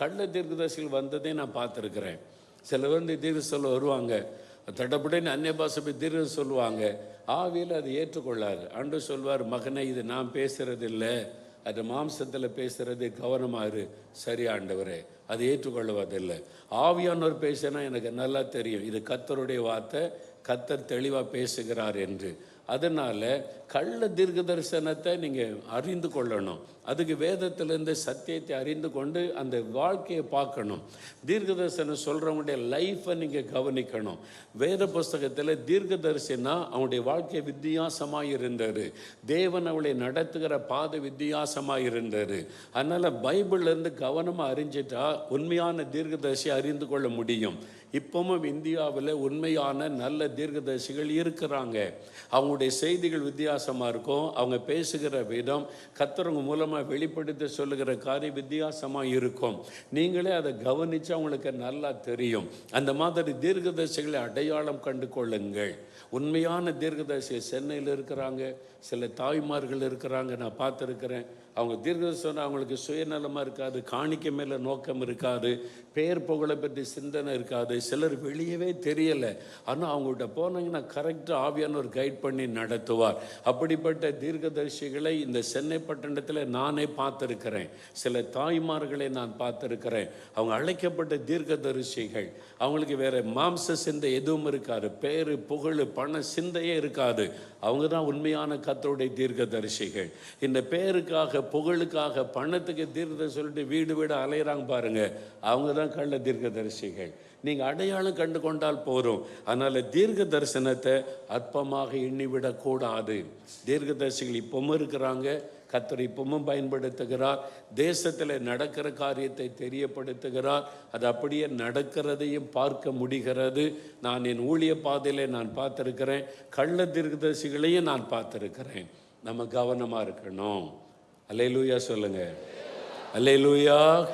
கள்ள தீர்க்கதரிசிகள் வந்ததே நான் பார்த்துருக்குறேன். சில பேர் வந்து தீர்க்க சொல்ல வருவாங்க. தடப்படன்னு அந்நிய பாஷை போய் தீர்க்க சொல்லுவாங்க. ஆவியில் அதை ஏற்றுக்கொள்ளாது. அன்று சொல்வார் மகனே இது நான் பேசுகிறது இல்லை அது மாம்சத்தில் பேசுகிறது கவனமாறு சரி ஆண்டவரே. அதை ஏற்றுக்கொள்வதில்லை ஆவியானவர் பேசினா எனக்கு நல்லா தெரியும். இது கத்தருடைய வார்த்தை. கத்தர் தெளிவாக பேசுகிறார் என்று. அதனால் கள்ள தீர்க்க தரிசனத்தை நீங்கள் அறிந்து கொள்ளணும். அதுக்கு வேதத்திலேருந்து சத்தியத்தை அறிந்து கொண்டு அந்த வாழ்க்கையை பார்க்கணும். தீர்க்க தரிசனம் சொல்கிறவங்களுடைய லைஃப்பை நீங்கள் கவனிக்கணும். வேத புஸ்தகத்தில் தீர்க்க தரிசனா அவனுடைய வாழ்க்கை வித்தியாசமாக இருந்தார் தேவன் அவளை நடத்துகிற பாதை வித்தியாசமாக இருந்தார் அதனால் பைபிள்லேருந்து கவனமாக அறிஞ்சிட்டா உண்மையான தீர்க்கதரிசி அறிந்து கொள்ள முடியும். இப்பவும் இந்தியாவில் உண்மையான நல்ல தீர்க்கதரிசிகள் இருக்கிறாங்க. அவங்களுடைய செய்திகள் வித்தியாசமாக இருக்கும் அவங்க பேசுகிற விதம் கத்துறவங்க மூலமாக வெளிப்படுத்தி சொல்லுகிற காரியம் வித்தியாசமாக இருக்கும். நீங்களே அதை கவனித்து அவங்களுக்கு நல்லா தெரியும். அந்த மாதிரி தீர்க்கதரிசிகளை அடையாளம் கண்டு கொள்ளுங்கள். உண்மையான தீர்க்கதரிசி சென்னையில் இருக்கிறாங்க சில தாய்மார்கள் இருக்கிறாங்க நான் பார்த்துருக்கிறேன். அவங்க தீர்க்கதரிசனம் அவங்களுக்கு சுயநலமாக இருக்காது காணிக்க மேலே நோக்கம் இருக்காது பேர் புகழை பற்றி சிந்தனை இருக்காது. சிலர் வெளியவே தெரியலை. ஆனால் அவங்கள்ட்ட போனாங்கன்னா கரெக்டாக ஆவியானவர் கைட் பண்ணி நடத்துவார். அப்படிப்பட்ட தீர்க்கதரிசிகளை இந்த சென்னை பட்டணத்தில் நானே பார்த்துருக்கிறேன். சில தாய்மார்களை நான் பார்த்துருக்கிறேன். அவங்க அழைக்கப்பட்ட தீர்க்கதரிசிகள். அவங்களுக்கு வேறு மாம்ச சிந்தை எதுவும் இருக்காது. பேரு புகழ் பண சிந்தையே இருக்காது. அவங்க தான் உண்மையான கத்தருடைய தீர்க்கதரிசிகள். இந்த பேருக்காக புகழுக்காக பணத்துக்கு தீர்க்க சொல்லிட்டு வீடு வீடு அலையிறாங்க பாருங்க. அவங்க தான் கள்ள தீர்க்கதரிசிகள். நீங்கள் அடையாளம் கண்டு கொண்டால் போதும். அதனால் தீர்க்க தரிசனத்தை அற்பமாக எண்ணிவிடக்கூடாது தீர்க்கதரிசிகள் இப்பவும் இருக்கிறாங்க கத்தர் இப்பவும் பயன்படுத்துகிறார் தேசத்தில் நடக்கிற காரியத்தை தெரியப்படுத்துகிறார் அது அப்படியே நடக்கிறதையும் பார்க்க முடிகிறது. நான் என் ஊழிய பாதையில நான் பார்த்துருக்கிறேன் கள்ள தீர்க்கதரிசிகளையும் நான் பார்த்துருக்கிறேன். நம்ம கவனமாக இருக்கணும். அல்லேலூயா சொல்லுங்க. அல்லேலூயா.